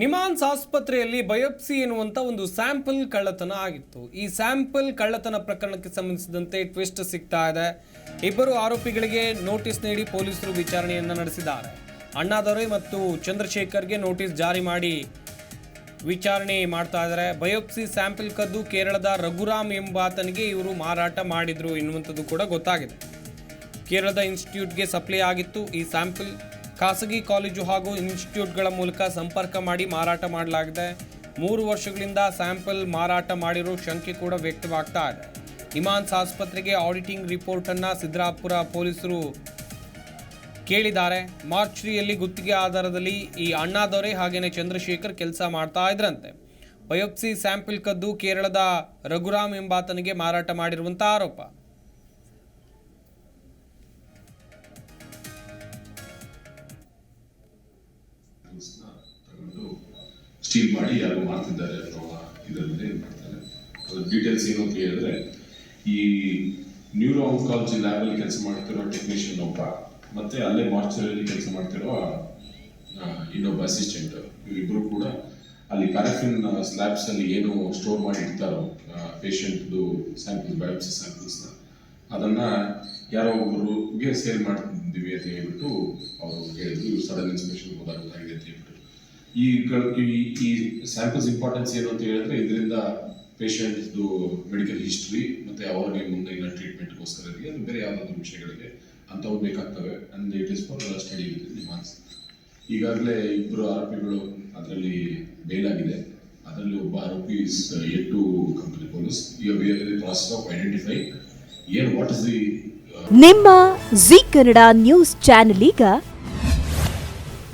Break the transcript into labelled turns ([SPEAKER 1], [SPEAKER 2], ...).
[SPEAKER 1] ನಿಮಾನ್ಸ್ ಆಸ್ಪತ್ರೆಯಲ್ಲಿ ಬಯೋಪ್ಸಿ ಎನ್ನುವಂಥ ಒಂದು ಸ್ಯಾಂಪಲ್ ಕಳ್ಳತನ ಆಗಿತ್ತು. ಈ ಸ್ಯಾಂಪಲ್ ಕಳ್ಳತನ ಪ್ರಕರಣಕ್ಕೆ ಸಂಬಂಧಿಸಿದಂತೆ ಟ್ವಿಸ್ಟ್ ಸಿಗ್ತಾ ಇದೆ. ಇಬ್ಬರು ಆರೋಪಿಗಳಿಗೆ ನೋಟಿಸ್ ನೀಡಿ ಪೊಲೀಸರು ವಿಚಾರಣೆಯನ್ನ ನಡೆಸಿದ್ದಾರೆ. ಅಣ್ಣಾದೊರೆ ಮತ್ತು ಚಂದ್ರಶೇಖರ್ಗೆ ನೋಟಿಸ್ ಜಾರಿ ಮಾಡಿ ವಿಚಾರಣೆ ಮಾಡ್ತಾ ಇದ್ದಾರೆ. ಬಯೋಪ್ಸಿ ಸ್ಯಾಂಪಲ್ ಕದ್ದು ಕೇರಳದ ರಘುರಾಮ್ ಎಂಬಾತನಿಗೆ ಇವರು ಮಾರಾಟ ಮಾಡಿದ್ರು ಎನ್ನುವಂಥದ್ದು ಕೂಡ ಗೊತ್ತಾಗಿದೆ. ಕೇರಳದ ಇನ್ಸ್ಟಿಟ್ಯೂಟ್ಗೆ ಸಪ್ಲೈ ಆಗಿತ್ತು. ಈ ಸ್ಯಾಂಪಲ್ ಖಾಸಗಿ ಕಾಲೇಜು ಹಾಗೂ ಇನ್ಸ್ಟಿಟ್ಯೂಟ್ಗಳ ಮೂಲಕ ಸಂಪರ್ಕ ಮಾಡಿ ಮಾರಾಟ ಮಾಡಲಾಗಿದೆ. ಮೂರು ವರ್ಷಗಳಿಂದ ಸ್ಯಾಂಪಲ್ ಮಾರಾಟ ಮಾಡಿರೋ ಶಂಕೆ ಕೂಡ ವ್ಯಕ್ತವಾಗ್ತಾ ಇದೆ. ಇಮಾನ್ಸ್ ಆಸ್ಪತ್ರೆಗೆ ಆಡಿಟಿಂಗ್ ರಿಪೋರ್ಟನ್ನು ಸಿದ್ದರಾಪುರ ಪೊಲೀಸರು ಕೇಳಿದ್ದಾರೆ. ಮಾರ್ಚ್ರಿಯಲ್ಲಿ ಗುತ್ತಿಗೆ ಆಧಾರದಲ್ಲಿ ಈ ಅಣ್ಣಾದೊರೆ ಹಾಗೇನೆ ಚಂದ್ರಶೇಖರ್ ಕೆಲಸ ಮಾಡ್ತಾ ಇದ್ರಂತೆ. ಬಯೋಪ್ಸಿ ಸ್ಯಾಂಪಲ್ ಕದ್ದು ಕೇರಳದ ರಘುರಾಮ್ ಎಂಬಾತನಿಗೆ ಮಾರಾಟ ಮಾಡಿರುವಂಥ ಆರೋಪ.
[SPEAKER 2] ಸ್ಟೀಲ್ ಮಾಡಿ ಯಾರು ಮಾಡ್ತಿದ್ದಾರೆ ಅನ್ನೋ ಇದರಲ್ಲಿ ಮಾಡ್ತಾರೆ. ಅದ್ರ ಡೀಟೇಲ್ಸ್ ಏನು ಅಂತ ಹೇಳಿದ್ರೆ, ಈ ನ್ಯೂರೋ ಆಂಕಾಲಜಿ ಲ್ಯಾಬಲ್ಲಿ ಕೆಲಸ ಮಾಡ್ತಿರೋ ಟೆಕ್ನಿಷಿಯನ್ ಒಬ್ಬ, ಮತ್ತೆ ಅಲ್ಲೇ ಮಾರ್ಚರಲ್ಲಿ ಕೆಲಸ ಮಾಡ್ತಿರೋ ಇನ್ನೊಬ್ಬ ಅಸಿಸ್ಟೆಂಟ್ ಇವರಿಬ್ಬರು ಕೂಡ ಅಲ್ಲಿ ಪ್ಯಾರಾಫಿನ್ ಸ್ಲ್ಯಾಬ್ಸ್ ಅಲ್ಲಿ ಏನು ಸ್ಟೋರ್ ಮಾಡಿ ಇಡ್ತಾರೋ ಪೇಷಂಟ್ದು ಸ್ಯಾಂಪಲ್ಸ್ ಬಯೋಪ್ಸಿ ಸ್ಯಾಂಪಲ್ಸ್ನ ಅದನ್ನ ಯಾರೋ ಒಬ್ಬರಿಗೆ ಸೇಲ್ ಮಾಡ್ತಿದ್ದೀವಿ ಅಂತ ಹೇಳ್ಬಿಟ್ಟು ಅವರು ಹೇಳಿದ್ರು. ಸಡನ್ ಇನ್ಸ್ಪೆಕ್ಷನ್ ಹೋದಾಗ ಅಂತ ಹೇಳ್ಬಿಟ್ಟು. ಈ ಈ- ಸ್ಯಾಂಪಲ್ಸ್ ಇಂಪಾರ್ಟೆನ್ಸ್ ಏನು ಅಂತ ಹೇಳಿದ್ರೆ ಇದರಿಂದ ಪೇಷಂಟ್ದು ಮೆಡಿಕಲ್ ಹಿಸ್ಟ್ರಿ ಮತ್ತೆ ಅವ್ರಿಗೆ ಮುಂದಿನ ಟ್ರೀಟ್ಮೆಂಟ್ಗೋಸ್ಕರ ಇರಲಿ ಬೇರೆ ಯಾವುದಾದ್ರು ವಿಷಯಗಳಿಗೆ ಅಂಥವು ಬೇಕಾಗ್ತವೆ. And it is for study demands ಈಗಾಗಲೇ ಇಬ್ಬರು ಆರೋಪಿಗಳು ಅದರಲ್ಲಿ ಬೇಲ್ ಆಗಿದೆ. ಅದರಲ್ಲಿ ಒಬ್ಬ ಆರೋಪಿ is at to company police process of identify ಏನು ವಾಟ್ ಇಸ್ ದಿ
[SPEAKER 3] ನಿಮ್ಮ ಜಿ ಕನ್ನಡ ನ್ಯೂಸ್ ಚಾನೆಲ್ ಈಗ